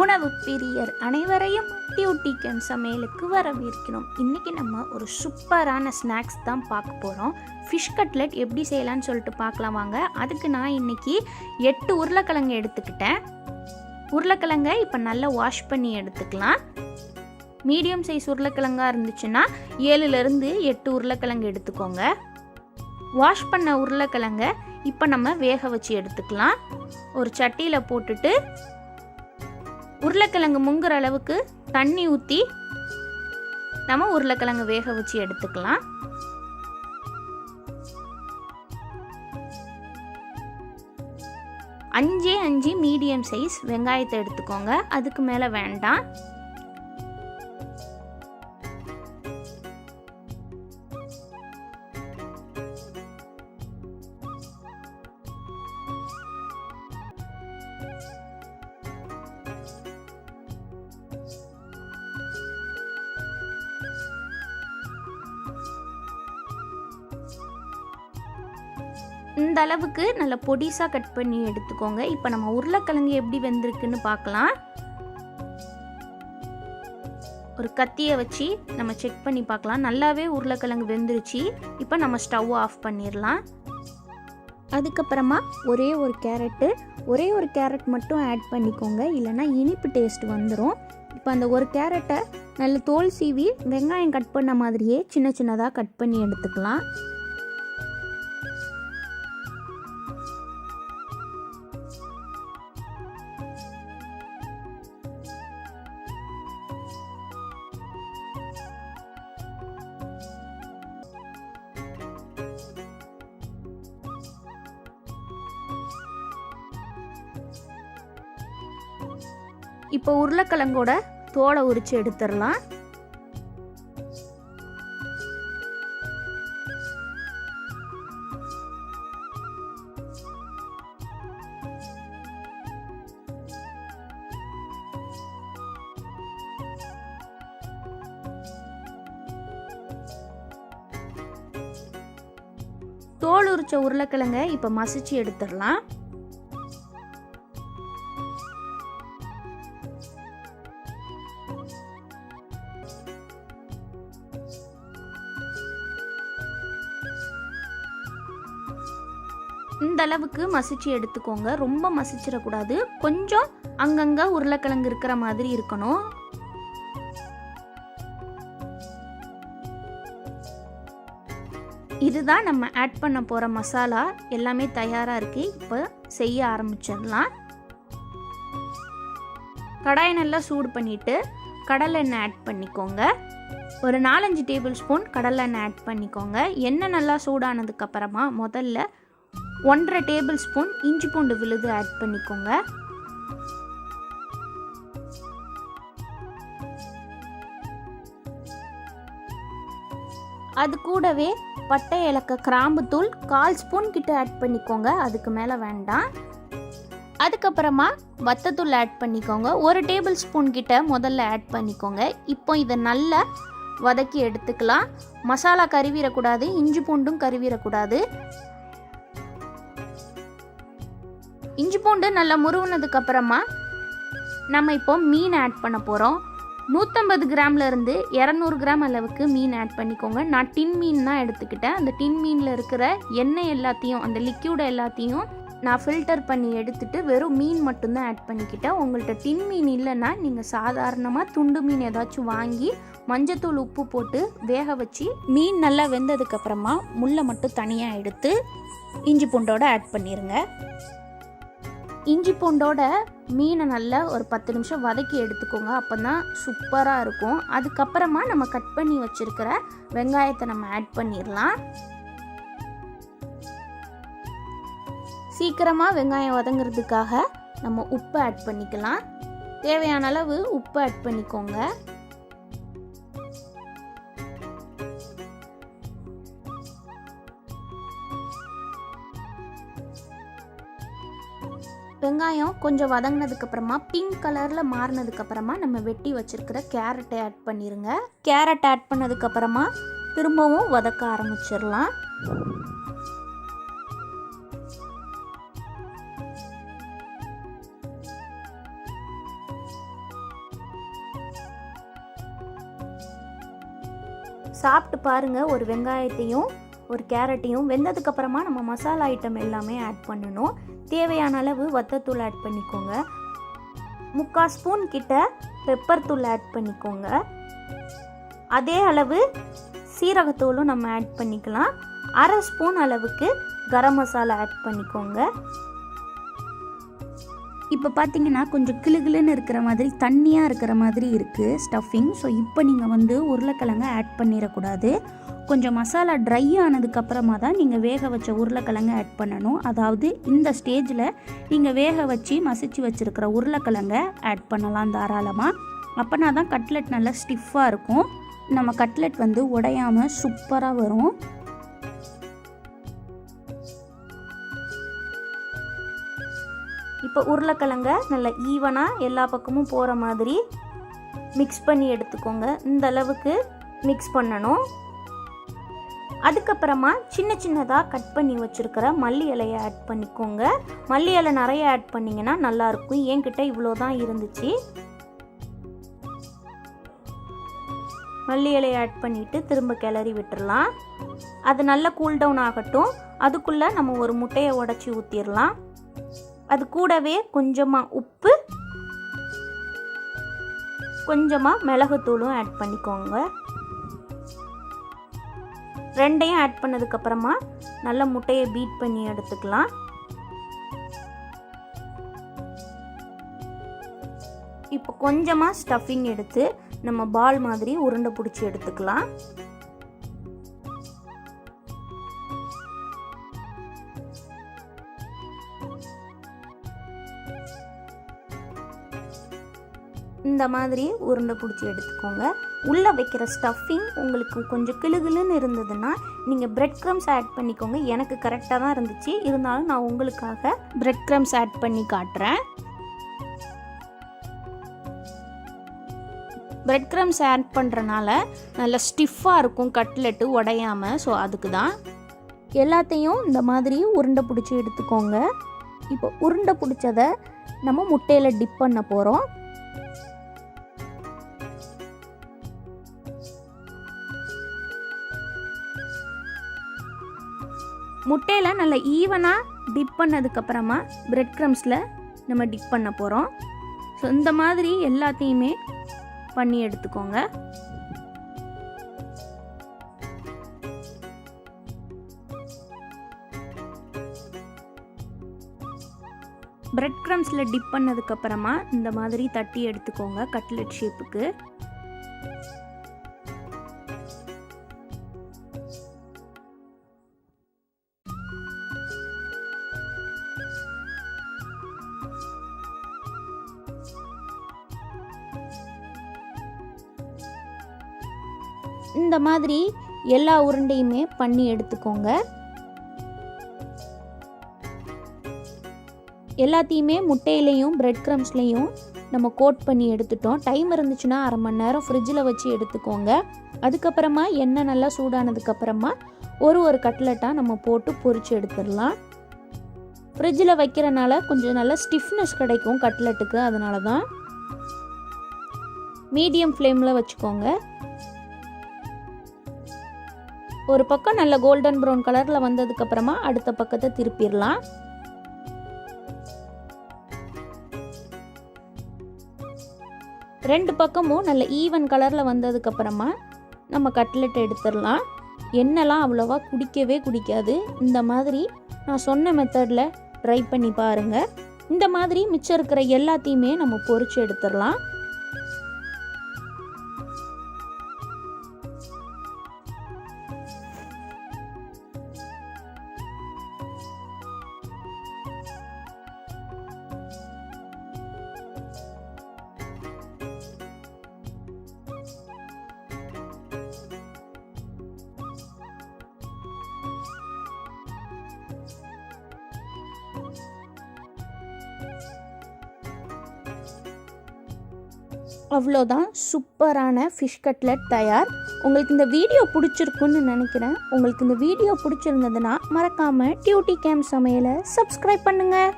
உணவு பிரியர் அனைவரையும் டியூட்டிக்கன் சமையலுக்கு வரவேற்கிறோம். இன்றைக்கி நம்ம ஒரு சூப்பரான ஸ்நாக்ஸ் தான் பார்க்க போகிறோம் ஃபிஷ் கட்லெட் எப்படி செய்யலான்னு சொல்லிட்டு பார்க்கலாம் வாங்க. அதுக்கு நான் இன்னைக்கு எட்டு உருளைக்கிழங்கு எடுத்துக்கிட்டேன். உருளைக்கிழங்கை இப்போ நல்லா வாஷ் பண்ணி எடுத்துக்கலாம். மீடியம் சைஸ் உருளைக்கிழங்கா இருந்துச்சுன்னா ஏழுலேருந்து எட்டு உருளைக்கிழங்கு எடுத்துக்கோங்க. வாஷ் பண்ண உருளைக்கிழங்க இப்போ நம்ம வேக வச்சு எடுத்துக்கலாம். ஒரு சட்டியில் போட்டுட்டு உருளைக்கிழங்கு முங்குற அளவுக்கு தண்ணி ஊற்றி நம்ம உருளைக்கிழங்கு வேக வச்சு எடுத்துக்கலாம். அஞ்சே அஞ்சு மீடியம் சைஸ் வெங்காயத்தை எடுத்துக்கோங்க. அதுக்கு மேலே வேண்டாம். இந்த அளவுக்கு நல்ல பொடிசாக கட் பண்ணி எடுத்துக்கோங்க. இப்போ நம்ம உருளைக்கிழங்கு எப்படி வெந்திருக்குன்னு பார்க்கலாம். ஒரு கத்தியை வச்சு நம்ம செக் பண்ணி பார்க்கலாம். நல்லாவே உருளைக்கிழங்கு வெந்துருச்சு. இப்போ நம்ம ஸ்டவ் ஆஃப் பண்ணிடலாம் அதுக்கப்புறமா ஒரே ஒரு கேரட்டு ஒரே ஒரு கேரட் மட்டும் ஆட் பண்ணிக்கோங்க. இல்லைன்னா இனிப்பு டேஸ்ட் வந்துடும் இப்போ அந்த ஒரு கேரட்டை நல்ல தோல் சீவி வெங்காயம் கட் பண்ண மாதிரியே சின்ன சின்னதாக கட் பண்ணி எடுத்துக்கலாம். இப்போ உருளைக்கிழங்கோட தோலை உரிச்சு எடுத்துடலாம். தோல் உரிச்ச உருளைக்கிழங்க இப்போ மசிச்சு எடுத்துடலாம். இந்த அளவுக்கு மசிச்சு எடுத்துக்கோங்க. ரொம்ப மசிச்சிடக்கூடாது. கொஞ்சம் அங்கங்கே உருளைக்கிழங்கு இருக்கிற மாதிரி இருக்கணும். இதுதான் நம்ம ஆட் பண்ண போகிற மசாலா. எல்லாமே தயாராக இருக்குது இப்போ செய்ய ஆரம்பிச்சிடலாம். கடாயை நல்லா சூடு பண்ணிவிட்டு கடலை எண்ணெய் ஆட் பண்ணிக்கோங்க. ஒரு நாலஞ்சு டேபிள் ஸ்பூன் கடலை எண்ணெய் ஆட் பண்ணிக்கோங்க. எண்ணெய் நல்லா சூடானதுக்கப்புறமா முதல்ல ஒன்றரை டேபிள் ஸ்பூன் இஞ்சி பூண்டு விழுது ஆட் பண்ணிக்கோங்க. அது கூடவே பட்டை இலக்க கிராம்புத்தூள் கால் ஸ்பூன் கிட்ட ஆட் பண்ணிக்கோங்க. அதுக்கு மேலே வேண்டாம். அதுக்கப்புறமா வத்தத்தூள் ஆட் பண்ணிக்கோங்க. ஒரு டேபிள் ஸ்பூன் கிட்ட முதல்ல ஆட் பண்ணிக்கோங்க. இப்போ இதை நல்லா வதக்கி எடுத்துக்கலாம். மசாலா கருவிடக்கூடாது இஞ்சி பூண்டும் கருவிடக்கூடாது இஞ்சி பூண்டு நல்லா முருவினதுக்கு அப்புறமா நம்ம இப்போ மீன் ஆட் பண்ண போகிறோம் நூற்றம்பது கிராம்ல இருந்து இரநூறு கிராம் அளவுக்கு மீன் ஆட் பண்ணிக்கோங்க. நான் டின் மீன் தான் எடுத்துக்கிட்டேன். அந்த டின் மீனில் இருக்கிற எண்ணெய் எல்லாத்தையும் அந்த லிக்யூடை எல்லாத்தையும் நான் ஃபில்டர் பண்ணி எடுத்துட்டு வெறும் மீன் மட்டும்தான் ஆட் பண்ணிக்கிட்டேன். உங்கள்கிட்ட டின் மீன் இல்லைன்னா நீங்கள் சாதாரணமாக துண்டு மீன் ஏதாச்சும் வாங்கி மஞ்சத்தூள் உப்பு போட்டு வேக வச்சு மீன் நல்லா வெந்ததுக்கப்புறமா முள்ளை மட்டும் தனியாக எடுத்து இஞ்சி பூண்டோடு ஆட் பண்ணிடுங்க இஞ்சி பூண்டோட மீனை நல்லா ஒரு பத்து நிமிஷம் வதக்கி எடுத்துக்கோங்க. அப்போ தான் சூப்பராக இருக்கும். அதுக்கப்புறமா நம்ம கட் பண்ணி வச்சுருக்கிற வெங்காயத்தை நம்ம ஆட் பண்ணிடலாம் சீக்கிரமாக வெங்காயம் வதங்குறதுக்காக நம்ம உப்பு ஆட் பண்ணிக்கலாம். தேவையான அளவு உப்பு ஆட் பண்ணிக்கோங்க. வெங்காயம் கொஞ்சம் வதங்கினதுக்கப்புறமா பிங்க் கலரில் மாறினதுக்கப்புறமா நம்ம வெட்டி வச்சிருக்கிற கேரட்டை ஆட் பண்ணிடுங்க கேரட் ஆட் பண்ணதுக்கப்புறமா திரும்பவும் வதக்க ஆரம்பிச்சிடலாம். சாப்பிட்டு பாருங்கள் ஒரு வெங்காயத்தையும் ஒரு கேரட்டையும் வெந்ததுக்கப்புறமா நம்ம மசாலா ஐட்டம் எல்லாமே ஆட் பண்ணணும். தேவையான அளவு வத்தத்தூள் ஆட் பண்ணிக்கோங்க. முக்கால் ஸ்பூன் கிட்ட பெப்பர் தூள் ஆட் பண்ணிக்கோங்க. அதே அளவு சீரகத்தூளும் நம்ம ஆட் பண்ணிக்கலாம். அரை ஸ்பூன் அளவுக்கு கரம் மசாலா ஆட் பண்ணிக்கோங்க. இப்போ பார்த்தீங்கன்னா கொஞ்சம் கிளுகிளுன்னு இருக்கிற மாதிரி தண்ணியாக இருக்கிற மாதிரி இருக்குது ஸ்டஃபிங் ஸோ இப்போ நீங்கள் வந்து உருளைக்கிழங்க ஆட் பண்ணிடக்கூடாது. கொஞ்சம் மசாலா ட்ரை ஆனதுக்கப்புறமா தான் நீங்கள் வேக வச்ச உருளைக்கிழங்க ஆட் பண்ணணும். அதாவது இந்த ஸ்டேஜில் நீங்கள் வேக வச்சு மசிச்சு வச்சுருக்கிற உருளைக்கிழங்க ஆட் பண்ணலாம் தாராளமாக அப்போனா தான் கட்லெட் நல்லா ஸ்டிஃபாக இருக்கும். நம்ம கட்லெட் வந்து உடையாமல் சூப்பராக வரும். இப்போ உருளைக்கிழங்க நல்லா ஈவனாக எல்லா பக்கமும் போகிற மாதிரி மிக்ஸ் பண்ணி எடுத்துக்கோங்க. இந்த அளவுக்கு மிக்ஸ் பண்ணணும். அதுக்கப்புறமா சின்ன சின்னதாக கட் பண்ணி வச்சுருக்கிற மல்லி இலையை ஆட் பண்ணிக்கோங்க. மல்லி இலை நிறைய ஆட் பண்ணிங்கன்னா நல்லாயிருக்கும். என்கிட்ட இவ்வளோ தான் இருந்துச்சு. மல்லி இலையை ஆட் பண்ணிவிட்டு திரும்ப கிளறி விட்டுறலாம். அது நல்லா கூல்டவுன் ஆகட்டும். அதுக்குள்ளே நம்ம ஒரு முட்டையை உடச்சி ஊற்றிடலாம் அது கூடவே கொஞ்சமாக உப்பு கொஞ்சமாக மிளகுத்தூளும் ஆட் பண்ணிக்கோங்க. ரெண்டையும் ஆட் பண்ணதுக்கப்புறமா நல்ல முட்டையை பீட் பண்ணி எடுத்துக்கலாம். இப்போ கொஞ்சமாக ஸ்டஃபிங் எடுத்து நம்ம பால் மாதிரி உருண்டை பிடிச்சி எடுத்துக்கலாம். இந்த மாதிரி உருண்டை பிடிச்சி எடுத்துக்கோங்க. உள்ளே வைக்கிற ஸ்டஃபிங் உங்களுக்கு கொஞ்சம் கிளுகிளுன்னு இருந்ததுன்னா நீங்கள் பிரெட் க்ரம்ஸ் ஆட் பண்ணிக்கோங்க. எனக்கு கரெக்டாக தான் இருந்துச்சு. இருந்தாலும் நான் உங்களுக்காக பிரெட் க்ரம்ஸ் ஆட் பண்ணி காட்டுறேன். பிரெட் க்ரம்ஸ் ஆட் பண்ணுறனால நல்லா ஸ்டிஃபாக இருக்கும் கட்லெட்டு உடையாமல் ஸோ அதுக்கு தான் எல்லாத்தையும் இந்த மாதிரி உருண்டை பிடிச்சி எடுத்துக்கோங்க. இப்போ உருண்டை பிடிச்சதை நம்ம முட்டையில் டிப் பண்ண போகிறோம் முட்டையில் நல்லா ஈவனாக டிப் பண்ணதுக்கப்புறமா பிரெட் க்ரம்ஸில் நம்ம டிப் பண்ண போகிறோம் ஸோ இந்த மாதிரி எல்லாத்தையுமே பண்ணி எடுத்துக்கோங்க. பிரெட் க்ரம்ஸில் டிப் பண்ணதுக்கப்புறமா இந்த மாதிரி தட்டி எடுத்துக்கோங்க கட்லெட் ஷேப்புக்கு இந்த மாதிரி எல்லா உருண்டையுமே பண்ணி எடுத்துக்கோங்க. எல்லாத்தையுமே முட்டையிலையும் பிரெட் க்ரம்ஸ்லையும் நம்ம கோட் பண்ணி எடுத்துட்டோம். டைம் இருந்துச்சுன்னா அரை மணி நேரம் ஃப்ரிட்ஜில் வச்சு எடுத்துக்கோங்க. அதுக்கப்புறமா எண்ணெய் நல்லா சூடானதுக்கப்புறமா ஒரு ஒரு கட்லெட்டாக நம்ம போட்டு பொறிச்சு எடுத்துடலாம். ஃப்ரிட்ஜில் வைக்கிறனால கொஞ்சம் நல்லா ஸ்டிஃப்னஸ் கிடைக்கும் கட்லெட்டுக்கு அதனால தான் மீடியம் ஃப்ளேமில் வச்சுக்கோங்க. ஒரு பக்கம் நல்ல கோல்டன் ப்ரௌன் கலரில் வந்ததுக்கப்புறமா அடுத்த பக்கத்தை திருப்பிடலாம். ரெண்டு பக்கமும் நல்ல ஈவன் கலரில் வந்ததுக்கப்புறமா நம்ம கட்லெட் எடுத்துடலாம். எண்ணெய்லாம் அவ்வளோவா குடிக்கவே குடிக்காது. இந்த மாதிரி நான் சொன்ன மெத்தடில் ட்ரை பண்ணி பாருங்கள் இந்த மாதிரி மிச்சம் இருக்கிற எல்லாத்தையுமே நம்ம பொறிச்சு எடுத்துடலாம். அவ்வளோதான். சூப்பரான ஃபிஷ் கட்லெட் தயார். உங்களுக்கு இந்த வீடியோ பிடிச்சிருக்குன்னு நினைக்கிறேன். உங்களுக்கு இந்த வீடியோ பிடிச்சிருந்ததுன்னா மறக்காமல் டியூட்டி கேம் சமையலை சப்ஸ்கிரைப் பண்ணுங்கள்